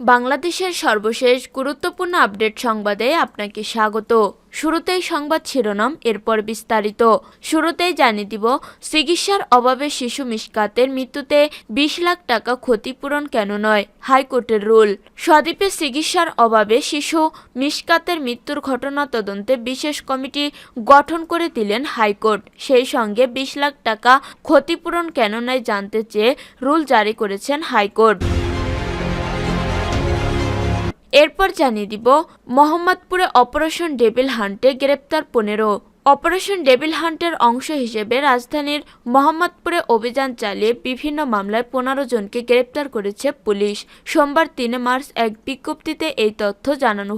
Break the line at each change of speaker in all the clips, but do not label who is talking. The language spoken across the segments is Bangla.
বাংলাদেশের সর্বশেষ গুরুত্বপূর্ণ আপডেট সংবাদে আপনাকে স্বাগত। শুরুতেই সংবাদ শিরোনাম, এরপর বিস্তারিত। শুরুতেই জানিয়ে দিব, চিকিৎসার অভাবে শিশু মিসকাতের মৃত্যুতে বিশ লাখ টাকা ক্ষতিপূরণ কেন নয়? হাইকোর্টের রুল। সদ্বীপে চিকিৎসার অভাবে শিশু মিসকাতের মৃত্যুর ঘটনা তদন্তে বিশেষ কমিটি গঠন করে দিলেন হাইকোর্ট। সেই সঙ্গে বিশ লাখ টাকা ক্ষতিপূরণ কেন নয় জানতে চেয়ে রুল জারি করেছেন হাইকোর্ট। এরপর জানিয়ে দিব, মোহাম্মদপুরে অপারেশন ডেভিল হান্টে গ্রেপ্তার পনেরো। অপারেশন ডেভিল হান্টের অংশ হিসেবে রাজধানীর মোহাম্মদপুরে অভিযান চালিয়ে বিভিন্ন মামলায় পনেরো জনকে গ্রেপ্তার করেছে পুলিশ। সোমবার তিন মার্চ এক বিজ্ঞপ্তিতে এই তথ্য জানানো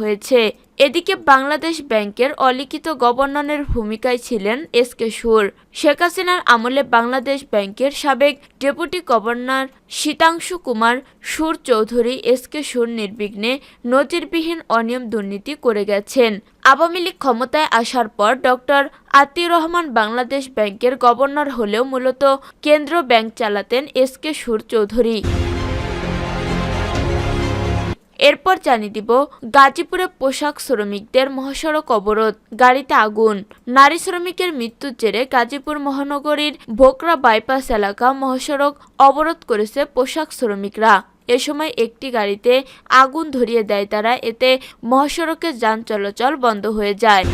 হয়েছে। এদিকে বাংলাদেশ ব্যাংকের অলিখিত গভর্নরের ভূমিকায় ছিলেন এস কে সুর। শেখ হাসিনার আমলে বাংলাদেশ ব্যাংকের সাবেক ডেপুটি গভর্নর শীতাংশু কুমার সুর চৌধুরী এস কে সুর নির্বিঘ্নে নজিরবিহীন অনিয়ম দুর্নীতি করে গেছেন। আওয়ামী লীগ ক্ষমতায় আসার পর ডক্টর আতিউর রহমান বাংলাদেশ ব্যাংকের গভর্নর হলেও মূলত কেন্দ্র ব্যাংক চালাতেন এস কে সুর চৌধুরী। এরপর জানিয়ে দিব, গাজীপুরে পোশাক শ্রমিকদের মহাসড়ক অবরোধ, গাড়িতে আগুন। নারী শ্রমিকের মৃত্যুর জেরে গাজীপুর মহানগরীর ভোকরা বাইপাস এলাকা মহাসড়ক অবরোধ করেছে পোশাক শ্রমিকরা। এ সময় একটি গাড়িতে আগুন ধরিয়ে দেয় তারা, এতে মহাসড়কের যান চলাচল বন্ধ হয়ে যায়।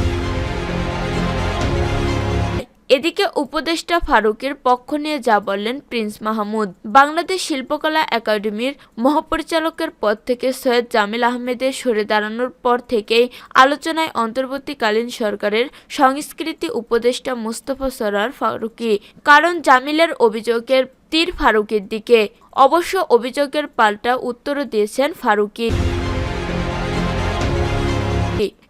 এদিকে উপদেষ্টা ফারুকের পক্ষ নিয়ে যা বললেন প্রিন্স মাহমুদ। বাংলাদেশ শিল্পকলা একাডেমির মহাপরিচালকের পদ থেকে সৈয়দ জামিল আহমেদের সরে দাঁড়ানোর পর থেকেই আলোচনায় অন্তর্বর্তীকালীন সরকারের সংস্কৃতি উপদেষ্টা মোস্তফা সরার ফারুকি। কারণ জামিলের অভিযোগের তীর ফারুকের দিকে। অবশ্য অভিযোগের পাল্টা উত্তরও দিয়েছেন ফারুকি।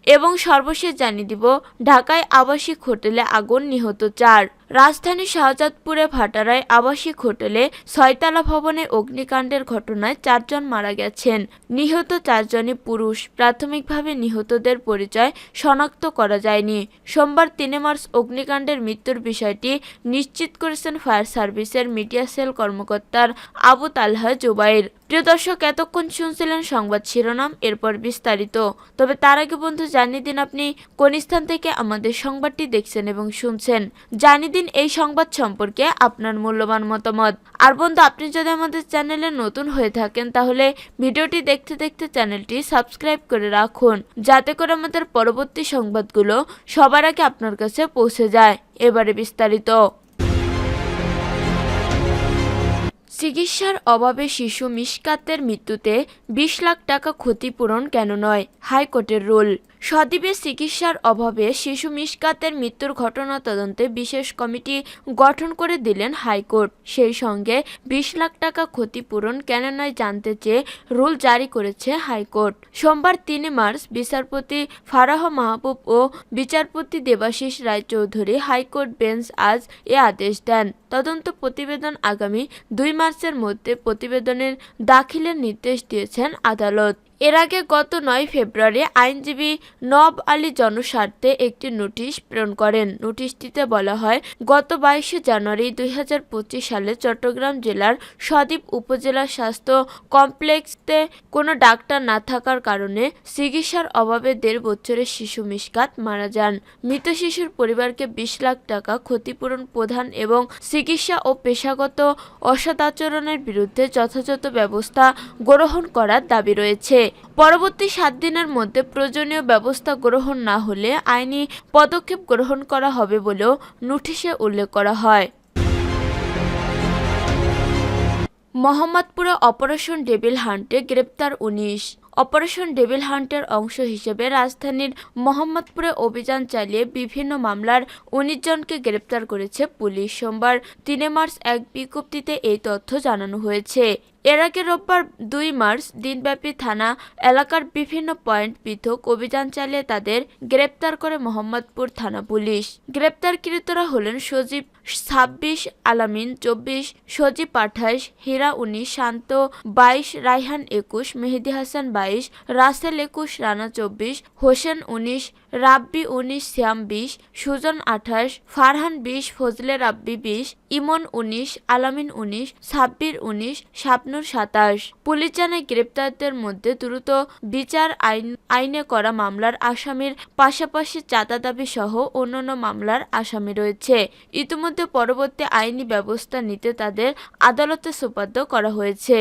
এবং সর্বশেষ জানিয়ে দিব ঢাকায় আবাসিক হোটেলে আগুন নিহত চার। রাজধানীর শাহজাদপুরে ভাটারায় আবাসিক হোটেলে ছয়তলা ভবনে অগ্নিকাণ্ডের ঘটনায় চারজন মারা গেছেন। নিহত চারজনই পুরুষ। প্রাথমিকভাবে নিহতদের পরিচয় শনাক্ত করা যায়নি। সোমবার তিন মার্চ অগ্নিকাণ্ডের মৃত্যুর বিষয়টি নিশ্চিত করেছেন ফায়ার সার্ভিসের মিডিয়া সেল কর্মকর্তার আবু তালহা জুবাইর। প্রিয় দর্শক, এতক্ষণ শুনছিলেন সংবাদ শিরোনাম, এরপর বিস্তারিত। তবে তার আগে বন্ধু, জানিয়ে দিন আপনি কোন স্থান থেকে আমাদের সংবাদটি দেখছেন এবং শুনছেন। জানিয়ে দিন এই সংবাদ সম্পর্কে আপনার মূল্যবান মতামত। আর বন্ধু, আপনি যদি আমাদের চ্যানেলে নতুন হয়ে থাকেন, তাহলে ভিডিওটি দেখতে দেখতে চ্যানেলটি সাবস্ক্রাইব করে রাখুন, যাতে করে আমাদের পরবর্তী সংবাদগুলো সবার আগে আপনার কাছে পৌঁছে যায়। এবারে বিস্তারিত। চিকিৎসার অভাবে শিশু মিসকাতের মৃত্যুতে বিশ লাখ টাকা ক্ষতিপূরণ কেন নয়? হাইকোর্টের রুল। সদ্বীপে চিকিৎসার অভাবে শিশু মিসকাতের মৃত্যুর ঘটনা তদন্তে বিশেষ কমিটি গঠন করে দিলেন হাইকোর্ট। সেই সঙ্গে বিশ লাখ টাকা ক্ষতিপূরণ কেন নয় জানতে চেয়ে রুল জারি করেছে হাইকোর্ট। সোমবার তিন মার্চ বিচারপতি ফারাহ মাহবুব ও বিচারপতি দেবাশিস রায়চৌধুরী হাইকোর্ট বেঞ্চ আজ এ আদেশ দেন। তদন্ত প্রতিবেদন আগামী দুই মার্চের মধ্যে প্রতিবেদনের দাখিলের নির্দেশ দিয়েছেন আদালত। এর আগে গত নয় ফেব্রুয়ারি আইনজীবী নব আলী জনস্বার্থে একটি নোটিশ প্রেরণ করেন। নোটিশটিতে বলা হয়, গত বাইশে জানুয়ারি দুই হাজার পঁচিশ সালে চট্টগ্রাম জেলার সদ্বীপ উপজেলা স্বাস্থ্য কমপ্লেক্সতে কোনো ডাক্তার না থাকার কারণে চিকিৎসার অভাবে দেড় বছরের শিশু মিসকাত মারা যান। মৃত শিশুর পরিবারকে বিশ লাখ টাকা ক্ষতিপূরণ প্রধান এবং চিকিৎসা ও পেশাগত অসদাচরণের বিরুদ্ধে যথাযথ ব্যবস্থা গ্রহণ করার দাবি রয়েছে। পরবর্তী সাত দিনের মধ্যে প্রয়োজনীয় ব্যবস্থা গ্রহণ না হলে আইনি পদক্ষেপ গ্রহণ করা হবে বলেও নোটিশে উল্লেখ করা হয়। মোহাম্মদপুরে অপারেশন ডেভিল হান্টে গ্রেপ্তার উনিশ। অপারেশন ডেভিল হান্টের অংশ হিসেবে রাজধানীর মোহাম্মদপুরে অভিযান চালিয়ে বিভিন্ন মামলার উনিশ জনকে গ্রেপ্তার করেছে পুলিশ। সোমবার তিনে মার্চ এক বিজ্ঞপ্তিতে এই তথ্য জানানো হয়েছে। এর আগে রোববার দুই মার্চ দিনব্যাপী থানা এলাকার বিভিন্ন পয়েন্ট পৃথক অভিযান চালিয়ে তাদের গ্রেপ্তার করে মোহাম্মদপুর থানা পুলিশ। গ্রেপ্তারকৃতরা হলেন সজীব ছাব্বিশ, আলামিন চব্বিশ, সজীব আঠাশ, হীরা উনিশ, শান্ত বাইশ রাইহান একুশ, মেহেদি হাসান বাইশ, রাসেল একুশ, রানা চব্বিশ, হোসেন উনিশ রাব্বি উনিশ শ্যাম বিশ, সুজন আঠাশ, ফারহান বিশ, ফজলে রাব্বি বিশ, ইমন উনিশ, আলামিন উনিশ, সাব্বির উনিশ, শাবনুর সাতাশ। পুলিশ জানায় গ্রেপ্তারদের মধ্যে দ্রুত বিচার আইন, আইনে করা মামলার আসামির পাশাপাশি চাঁদা দাবি সহ অন্যান্য মামলার আসামি রয়েছে। ইতিমধ্যে পরবর্তী আইনি ব্যবস্থা নিতে তাদের আদালতে সোপাদ্য করা হয়েছে।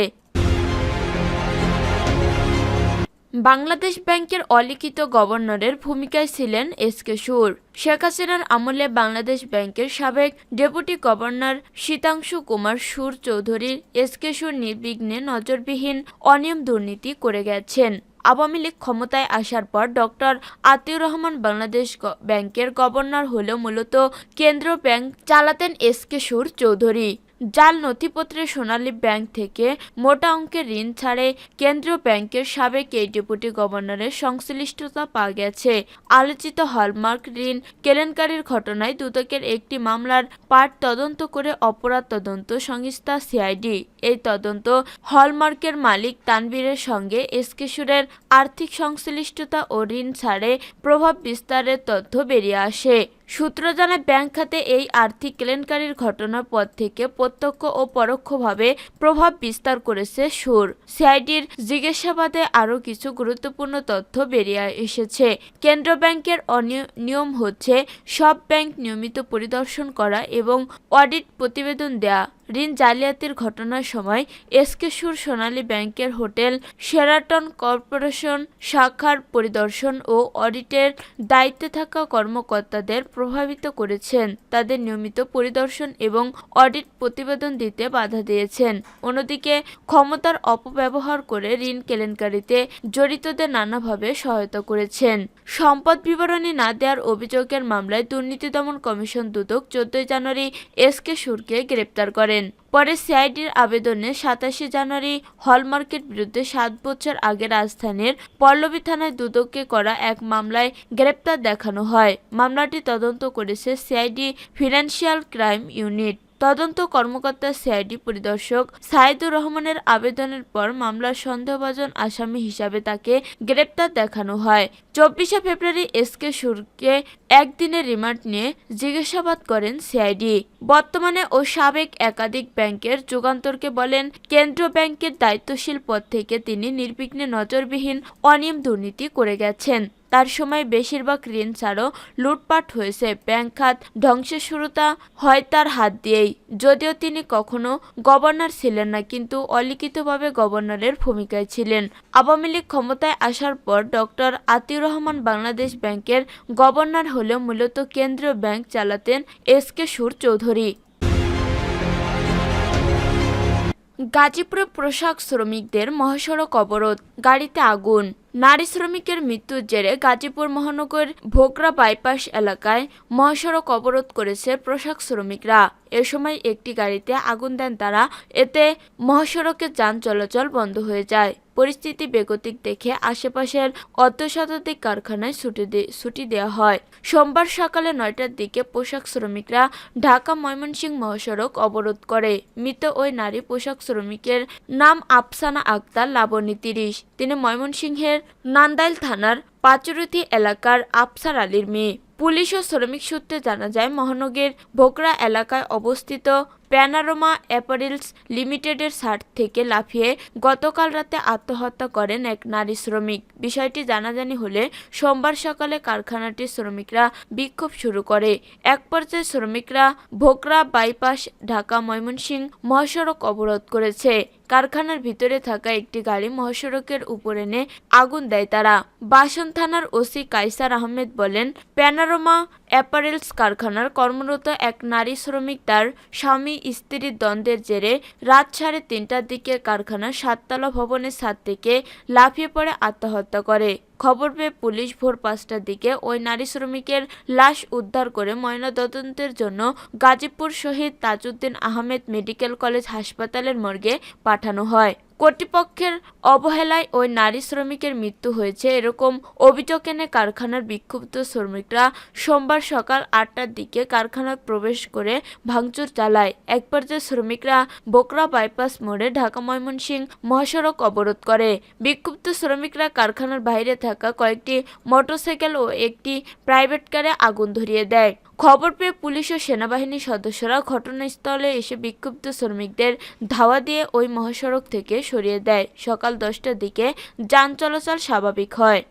বাংলাদেশ ব্যাংকের অলিখিত গভর্নরের ভূমিকায় ছিলেন এস কে সুর। শেখ হাসিনার আমলে বাংলাদেশ ব্যাংকের সাবেক ডেপুটি গভর্নর শীতাংশু কুমার সুর চৌধুরীর এস কে সুর নির্বিঘ্নে নজরবিহীন অনিয়ম দুর্নীতি করে গেছেন। আওয়ামী লীগ ক্ষমতায় আসার পর ডক্টর আতিউর রহমান বাংলাদেশ ব্যাংকের গভর্নর হলেও মূলত কেন্দ্র ব্যাংক চালাতেন এস কে সুর চৌধুরী। জাল নথিপত্রে সোনালী ব্যাংক থেকে মোটা অঙ্কের ঋণ ছাড়ে কেন্দ্রীয় ব্যাংকের সাবেক এই ডেপুটি গভর্নরের সংশ্লিষ্টতা পাওয়া গেছে। আলোচিত হলমার্ক ঋণ কেলেঙ্কারির ঘটনায় দুদকের একটি মামলার পাঠ তদন্ত করে অপরাধ তদন্ত সংস্থা সিআইডি। এই তদন্ত হলমার্কের মালিক তানবীরের সঙ্গে এসকেশুরের আর্থিক সংশ্লিষ্টতা ও ঋণ ছাড়ে প্রভাব বিস্তারের তথ্য বেরিয়ে আসে। সূত্র জানায় ব্যাংক খাতে এই আর্থিক কেলেঙ্কারির ঘটনার পর থেকে প্রত্যক্ষ ও পরোক্ষভাবে প্রভাব বিস্তার করেছে সুর। সিআইডির জিজ্ঞাসাবাদে আরও কিছু গুরুত্বপূর্ণ তথ্য বেরিয়ে এসেছে। কেন্দ্র ব্যাংকের নিয়ম হচ্ছে, সব ব্যাংক নিয়মিত পরিদর্শন করা এবং অডিট প্রতিবেদন দেয়া। ঋণ জালিয়াতির ঘটনার সময় এসকে সুর সোনালী ব্যাংকের হোটেল শেরাটন কর্পোরেশন শাখার পরিদর্শন ও অডিটের দায়িত্বে থাকা কর্মকর্তাদের প্রভাবিত করেছেন। তাদের নিয়মিত পরিদর্শন এবং অডিট প্রতিবেদন দিতে বাধা দিয়েছেন। অন্যদিকে ক্ষমতার অপব্যবহার করে ঋণ কেলেঙ্কারিতে জড়িতদের নানাভাবে সহায়তা করেছেন। সম্পদ বিবরণী না দেওয়ার অভিযোগের মামলায় দুর্নীতি দমন কমিশন দুদক চোদ্দই জানুয়ারি এস কে সুরকে গ্রেপ্তার করেন। পরে সিআইডির আবেদনে সাতাশে জানুয়ারি হলমার্কের বিরুদ্ধে সাত বছর আগে রাজধানীর পল্লবী থানায় দুদককে করা এক মামলায় গ্রেপ্তার দেখানো হয়। মামলাটি তদন্ত করেছে সিআইডি ফিনান্সিয়াল ক্রাইম ইউনিট। তদন্ত কর্মকর্তা সিআইডি পরিদর্শক সাইদুর রহমানের আবেদনের পর মামলার সন্দেহভাজন আসামি হিসাবে তাকে গ্রেপ্তার দেখানো হয়। চব্বিশে ফেব্রুয়ারি এস কে সুরকে একদিনের রিমান্ড নিয়ে জিজ্ঞাসাবাদ করেন সিআইডি। বর্তমানে ও সাবেক একাধিক ব্যাংকের যুগান্তরকে বলেন কেন্দ্রীয় ব্যাংকের দায়িত্বশীল পদ থেকে তিনি নির্বিঘ্নে নজরবিহীন অনিয়ম দুর্নীতি করে গেছেন। তার সময় বেশিরভাগ ঋণ ছাড়ও লুটপাট হয়েছে। ব্যাংক খাত ধ্বংসের শুরুটা হয় তার হাত দিয়েই। যদিও তিনি কখনো গভর্নর ছিলেন না, কিন্তু অলিখিতভাবে গভর্নরের ভূমিকায় ছিলেন। আওয়ামী লীগ ক্ষমতায় আসার পর ডক্টর আতিউর রহমান বাংলাদেশ ব্যাংকের গভর্নর হলেও মূলত কেন্দ্রীয় ব্যাংক চালাতেন এস কে সুর চৌধুরী। গাজীপুরে পোশাক শ্রমিকদের মহাসড়ক অবরোধ, গাড়িতে আগুন। নারী শ্রমিকের মৃত্যুর জেরে গাজীপুর মহানগর ভোগরা বাইপাস এলাকায় মহাসড়ক অবরোধ করেছে পোশাক শ্রমিকরা। এ সময় একটি গাড়িতে আগুন দেন তারা। এতে মহাসড়কে যান চলাচল বন্ধ হয়ে যায়। পরিস্থিতি বেগতিক দেখে আশেপাশের অর্ধশতাধিক কারখানায় ছুটি ছুটি দেওয়া হয়। সোমবার সকালে নয়টার দিকে পোশাক শ্রমিকরা ঢাকা ময়মনসিংহ মহাসড়ক অবরোধ করে। মৃত ওই নারী পোশাক শ্রমিকের নাম আফসানা আক্তার, লাবণী তিরিশ। তিনি ময়মনসিংহের নান্দাইল থানার পাচুরুথি এলাকার আফসার আলীর মেয়ে। পুলিশ ও শ্রমিক সূত্রে জানা যায় মহানগরের ভোকরা এলাকায় অবস্থিত প্যানারোমা অ্যাপারেলস লিমিটেডের সার্ট থেকে লাফিয়ে গতকাল রাতে আত্মহত্যা করেন এক নারী শ্রমিক। বিষয়টি জানাজানি হলে সোমবার সকালে কারখানাটির শ্রমিকরা বিক্ষোভ শুরু করে। এক পর্যায়ে শ্রমিকরা ভোকরা বাইপাস ঢাকা ময়মনসিংহ মহাসড়ক অবরোধ করেছে। কারখানার ভিতরে থাকা একটি গাড়ি মহাসড়কের উপর এনে আগুন দেয় তারা। বাসন থানার ওসি কাইসার আহমেদ বলেন, প্যানারোমা অ্যাপারেলস কারখানার কর্মরত এক নারী শ্রমিক তার স্বামী, স্ত্রীর দ্বন্দ্বের জেরে রাত সাড়ে তিনটার দিকে কারখানার সাততলা ভবনের ছাদ থেকে লাফিয়ে পড়ে আত্মহত্যা করে। খবর পেয়ে পুলিশ ভোর পাঁচটার দিকে ওই নারী শ্রমিকের লাশ উদ্ধার করে ময়নাতদন্তের জন্য গাজীপুর শহীদ তাজউদ্দিন আহমেদ মেডিকেল কলেজ হাসপাতালের মর্গে পাঠানো হয়। কর্তৃপক্ষের অবহেলায় ওই নারী শ্রমিকের মৃত্যু হয়েছে এরকম অভিযোগ এনে কারখানার বিক্ষুব্ধ শ্রমিকরা সোমবার সকাল আটটার দিকে কারখানায় প্রবেশ করে ভাঙচুর চালায়। এক পর্যায়ে শ্রমিকরা বোকরা বাইপাস মোড়ে ঢাকা ময়মনসিংহ মহাসড়ক অবরোধ করে। বিক্ষুব্ধ শ্রমিকরা কারখানার বাইরে থাকা কয়েকটি মোটরসাইকেল ও একটি প্রাইভেট কারে আগুন ধরিয়ে দেয়। খবর পেয়ে পুলিশ ও সেনাবাহিনীর সদস্যরা ঘটনাস্থলে এসে বিক্ষুব্ধ শ্রমিকদের ধাওয়া দিয়ে ওই মহাসড়ক থেকে সরিয়ে দেয়। সকাল দশটার দিকে যান চলাচল স্বাভাবিক হয়।